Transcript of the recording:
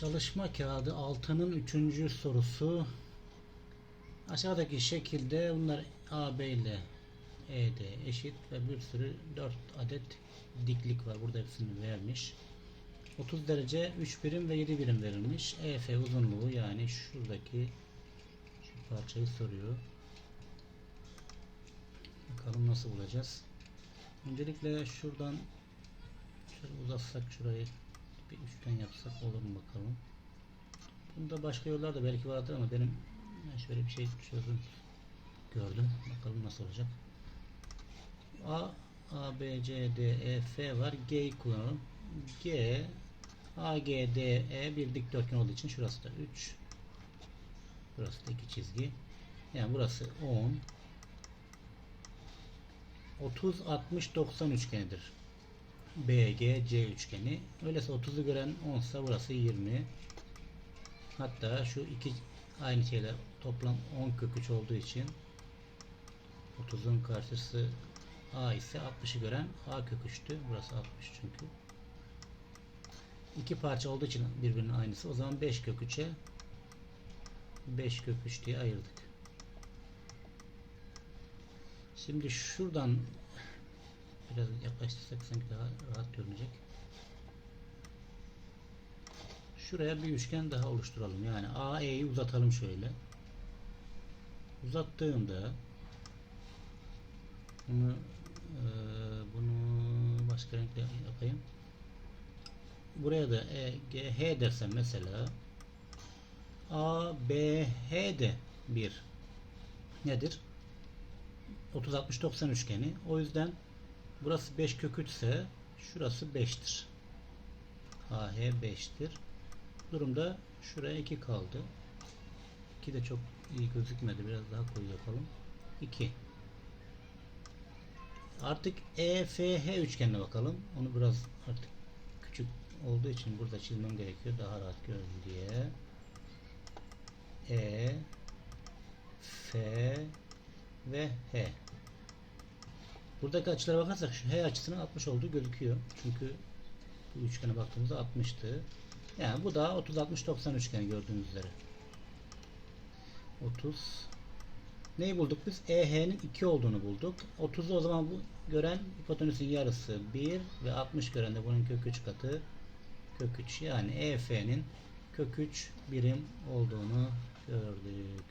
Çalışma kağıdı 6'nın 3. sorusu. Aşağıdaki şekilde bunlar AB ile ED eşit ve bir sürü 4 adet diklik var. Burada hepsini vermiş. 30 derece 3 birim ve 7 birim verilmiş. EF uzunluğu yani şuradaki şu parçayı soruyor. Bakalım nasıl bulacağız. Öncelikle şuradan şöyle uzatsak şurayı bir üçgen yapsak olur mu bakalım. Bunda başka yollar da belki vardır ama benim ben şöyle bir şey çözdüm. Gördüm. Bakalım nasıl olacak. A, A, B, C, D, E, F var. G'yi kullanalım. G, A, G, D, E bir dikdörtgen olduğu için şurası da 3. Burası da 2 çizgi. Yani burası 10. 30, 60, 90 üçgenidir. BGC üçgeni. Öyleyse 30'u gören 10 ise burası 20. Hatta şu iki aynı şeyler toplam 10 kök 3 olduğu için 30'un karşısı A ise 60'ı gören A kök 3'tü. Burası 60 çünkü. İki parça olduğu için birbirinin aynısı. O zaman 5 kök 3'e 5 kök 3 diye ayırdık. Şimdi şuradan biraz yaklaştırsak sanki daha rahat görünecek. Şuraya bir üçgen daha oluşturalım. Yani AE'yi uzatalım şöyle. Uzattığımda bunu e, bunu başka renkle yapayım. Buraya da E, G, dersem mesela A, de bir nedir? 30 60 90 üçgeni. O yüzden burası 5 kök 3 ise şurası 5'tir. AH 5'tir. Bu durumda şuraya 2 kaldı. 2 de çok iyi gözükmedi. Biraz daha koyu yapalım. 2. Artık EFH üçgenine bakalım. Onu biraz artık küçük olduğu için burada çizmem gerekiyor. Daha rahat görün diye. E F ve H. Buradaki açılara bakarsak şu H açısının 60 olduğu gözüküyor. Çünkü bu üçgene baktığımızda 60'tı. Yani bu da 30 60 90 üçgeni gördüğünüz üzere. 30 Neyi bulduk biz? EH'nin 2 olduğunu bulduk. 30'u o zaman bu gören hipotenüsün yarısı 1 ve 60 gören de bunun kök 3 katı kök 3 yani EF'nin kök 3 birim olduğunu gördük.